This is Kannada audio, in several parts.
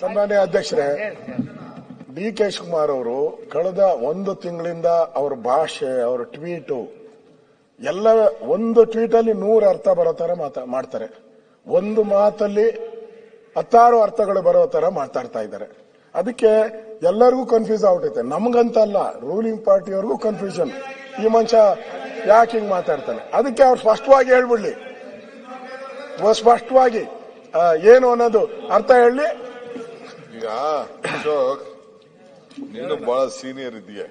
ಸನ್ಮಾನ್ಯ ಅಧ್ಯಕ್ಷರೇ ಡಿ ಕೆ ಶಿವಕುಮಾರ್ ಅವರು ಕಳೆದ ಒಂದು ತಿಂಗಳಿಂದ ಅವ್ರ ಭಾಷೆ, ಅವ್ರ ಟ್ವೀಟು, ಎಲ್ಲ ಒಂದು ಟ್ವೀಟ್ ಅಲ್ಲಿ ನೂರು ಅರ್ಥ ಬರೋ ತರ ಮಾಡ್ತಾರೆ. ಒಂದು ಮಾತಲ್ಲಿ ಹತ್ತಾರು ಅರ್ಥಗಳು ಬರೋ ತರ ಮಾತಾಡ್ತಾ ಇದ್ದಾರೆ. ಅದಕ್ಕೆ ಎಲ್ಲರಿಗೂ ಕನ್ಫ್ಯೂಸ್ ಆಗ್ಬಿಟ್ಟೈತೆ ನಮ್ಗಂತ ಅಲ್ಲ ರೂಲಿಂಗ್ ಪಾರ್ಟಿಯವ್ರಿಗೂ ಕನ್ಫ್ಯೂಷನ್ ಈ ಮನುಷ್ಯ ಯಾಕೆ ಹಿಂಗ್ ಮಾತಾಡ್ತಾನೆ? ಅದಕ್ಕೆ ಅವ್ರು ಸ್ಪಷ್ಟವಾಗಿ ಹೇಳ್ಬಿಡ್ಲಿ. ಸ್ಪಷ್ಟವಾಗಿ ಏನು ಅನ್ನೋದು ಅರ್ಥ ಹೇಳಿ ಈಗ ಅಶೋಕ್ ನೀನು ಬಹಳ ಸೀನಿಯರ್ ಇದೆಯಾ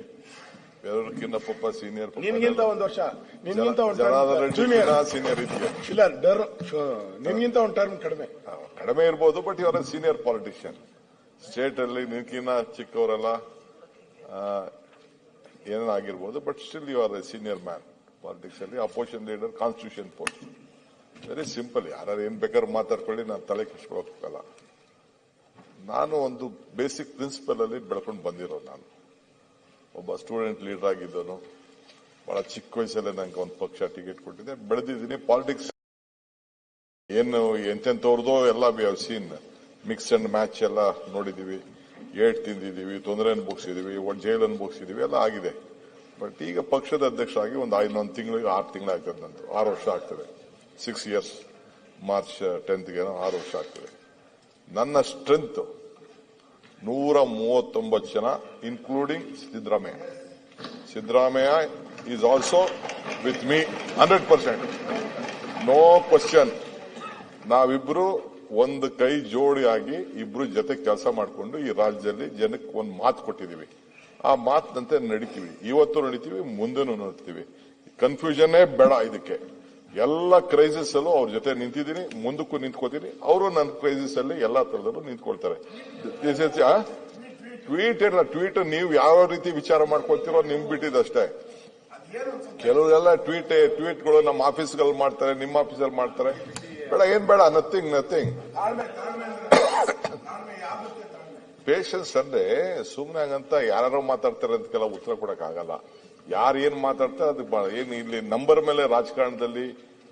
ಬೇರೆಯವ್ರಕ್ಕಿಂತ ಪಾಪ ಸೀನಿಯರ್ ನಿನ್ಗಿಂತ ಒಂದು ವರ್ಷ. ನಿನ್ಗಿಂತ ಒಂದು Janardhan term Reddy junior senior ಇದೆಯಾ ಇಲ್ಲ ಡರ್ ನಿನ್ಗಿಂತ ಒಂದು ಟರ್ಮ್ ಕಡಿಮೆ. ಕಡಿಮೆ ಇರ್ಬೋದು ಬಟ್ ಇವರ ಸೀನಿಯರ್ ಪಾಲಿಟಿಷಿಯನ್ ಸ್ಟೇಟ್ ಅಲ್ಲಿ ನಿನ್ಕಿನ್ನ ಚಿಕ್ಕವರೆಲ್ಲ ಏನಾಗಿರ್ಬೋದು but still you are a senior man politics ಅಲ್ಲಿ opposition leader constitution post very simple ಯಾರು ಏನ್ ಬೇಕಾದ್ರೂ ಮಾತಾಡ್ಕೊಳ್ಳಿ ನಾನು ತಲೆ ಕೆಡಿಸ್ಕೊಳಕ್ಕಾಗಲ್ಲ ನಾನು ಒಂದು ಬೇಸಿಕ್ ಪ್ರಿನ್ಸಿಪಲ್ ಅಲ್ಲಿ ಬೆಳ್ಕೊಂಡು ಬಂದಿರೋ ನಾನು. ಒಬ್ಬ ಸ್ಟೂಡೆಂಟ್ ಲೀಡರ್ ಆಗಿದ್ದನು. ಬಹಳ ಚಿಕ್ಕ ವಯಸ್ಸಲ್ಲೇ ನಂಗೆ ಒಂದು ಪಕ್ಷ ಟಿಕೆಟ್ ಕೊಟ್ಟಿದೆ. ಬೆಳೆದಿದ್ದೀನಿ ಪಾಲಿಟಿಕ್ಸ್ ಏನು ಎಂತೆಂತವ್ರದೋ ಎಲ್ಲ we have seen mix and match ಎಲ್ಲ ನೋಡಿದೀವಿ. ಏಟ್ ತಿಂದಿದೀವಿ, ತೊಂದರೆ ಅನುಭವಿಸಿದೀವಿ ಒಂದು ಜೈಲ್ ಅನುಭವಿಸಿದೀವಿ, ಎಲ್ಲ ಆಗಿದೆ. ಬಟ್ ಈಗ ಪಕ್ಷದ ಅಧ್ಯಕ್ಷರಾಗಿ ಒಂದು ಐನೊಂದು ತಿಂಗಳಿಗೆ ಆರು ತಿಂಗಳಾಗ್ತದೆ ನಂದು. ಆರು ವರ್ಷ ಆಗ್ತದೆ. ಸಿಕ್ಸ್ ಇಯರ್ಸ್ ಮಾರ್ಚ್ ಟೆಂತ್ಗೆ ಆರು ವರ್ಷ ಆಗ್ತದೆ. ನನ್ನ ಸ್ಟ್ರೆಂತ್ ನೂರ ಮೂವತ್ತೊಂಬತ್ತು ಜನ including Siddaramaiah. Siddaramaiah is also with me hundred percent no question ನಾವಿಬ್ರು ಒಂದು ಕೈ ಜೋಡಿಯಾಗಿ ಇಬ್ರು ಜೊತೆ ಕೆಲಸ ಮಾಡಿಕೊಂಡು ಈ ರಾಜ್ಯದಲ್ಲಿ ಜನಕ್ಕೆ ಒಂದು ಮಾತು ಕೊಟ್ಟಿದೀವಿ ಆ ಮಾತಿನಂತೆ ನಡಿತೀವಿ. ಇವತ್ತು ನಡಿತೀವಿ, ಮುಂದೆನೂ ನಡಿತೀವಿ. ಕನ್ಫ್ಯೂಷನ್ನೇ ಬೇಡ ಇದಕ್ಕೆ. ಎಲ್ಲ ಕ್ರೈಸಿಸ್ ಅಲ್ಲೂ ಅವ್ರ ಜೊತೆ ನಿಂತಿದ್ದೀನಿ, ಮುಂದಕ್ಕೂ ನಿಂತ್ಕೋತೀನಿ. ಅವರು ನನ್ನ ಕ್ರೈಸಿಸ್ ಅಲ್ಲಿ ಎಲ್ಲಾ ತರದಲ್ಲೂ ನಿಂತ್ಕೊಳ್ತಾರೆ. ಟ್ವೀಟ್ ಇಲ್ಲ ಟ್ವೀಟ್ ನೀವು ಯಾವ ರೀತಿ ವಿಚಾರ ಮಾಡ್ಕೊಳ್ತೀರೋ ನಿಮ್ ಬಿಟ್ಟಿದ್ದಷ್ಟೇ ಕೆಲವರೆಲ್ಲ ಟ್ವೀಟ್ ಟ್ವೀಟ್ಗಳು ನಮ್ಮ ಆಫೀಸ್ಗಳಲ್ಲಿ ಮಾಡ್ತಾರೆ, ನಿಮ್ಮ ಆಫೀಸಲ್ಲಿ ಮಾಡ್ತಾರೆ. ಬೇಡ, ಏನ್ ಬೇಡ ನಥಿಂಗ್ ನಥಿಂಗ್ ಪೇಷನ್ಸ್ ಅಂದ್ರೆ ಸುಮ್ನೆ ಹಂಗಂತ ಯಾರು ಮಾತಾಡ್ತಾರೆ ಅದಕ್ಕೆಲ್ಲ ಉತ್ತರ ಕೊಡಕ್ ಆಗಲ್ಲ ಯಾರು ಏನ್ ಮಾತಾಡ್ತಾರೆ ಅದಕ್ಕೆ ಏನ್ ಇಲ್ಲಿ ನಂಬರ್ ಮೇಲೆ ರಾಜಕಾರಣದಲ್ಲಿ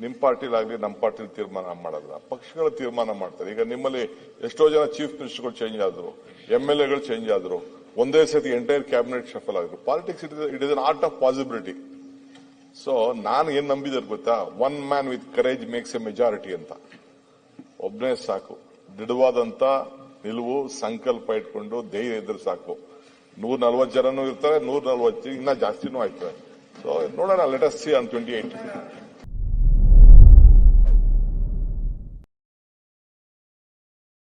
ನಿಮ್ ಪಾರ್ಟಿಲಾಗ್ಲಿ ನಮ್ಮ ಪಾರ್ಟಿಲಿ ತೀರ್ಮಾನ ಮಾಡಲ್ಲ. ಪಕ್ಷಗಳ ತೀರ್ಮಾನ ಮಾಡ್ತಾರೆ. ಈಗ ನಿಮ್ಮಲ್ಲಿ ಎಷ್ಟೋ ಜನ ಚೀಫ್ ಮಿನಿಸ್ಟರ್ಗಳು ಚೇಂಜ್ ಆದ್ರು ಎಂ ಎಲ್ ಎಗಳು ಚೇಂಜ್ ಆದ್ರು, ಒಂದೇ ಸತಿ ಎಂಟೈರ್ ಕ್ಯಾಬಿನೆಟ್ ಶಫಲ್ ಆದ್ರು politics it it is an art of possibility so ನಾನು ಏನ್ ನಂಬಿದಾರೆ ಗೊತ್ತಾ? One man with courage makes a majority ಅಂತ. ಒಬ್ಬನೇ ಸಾಕು. ದೃಢವಾದಂತ ನಿಲುವು, ಸಂಕಲ್ಪ ಇಟ್ಕೊಂಡು ಧೈರ್ಯ ಇದ್ರೆ ಸಾಕು. ನೂರ ನಲ್ವತ್ತು ಜನನೂ ಇರ್ತಾರೆ, ನೂರ ನಲ್ವತ್ತು, ಇನ್ನ ಜಾಸ್ತಿನೂ ಆಯ್ತದೆ ಸೊ ನೋಡೋಣ let us see on twenty eight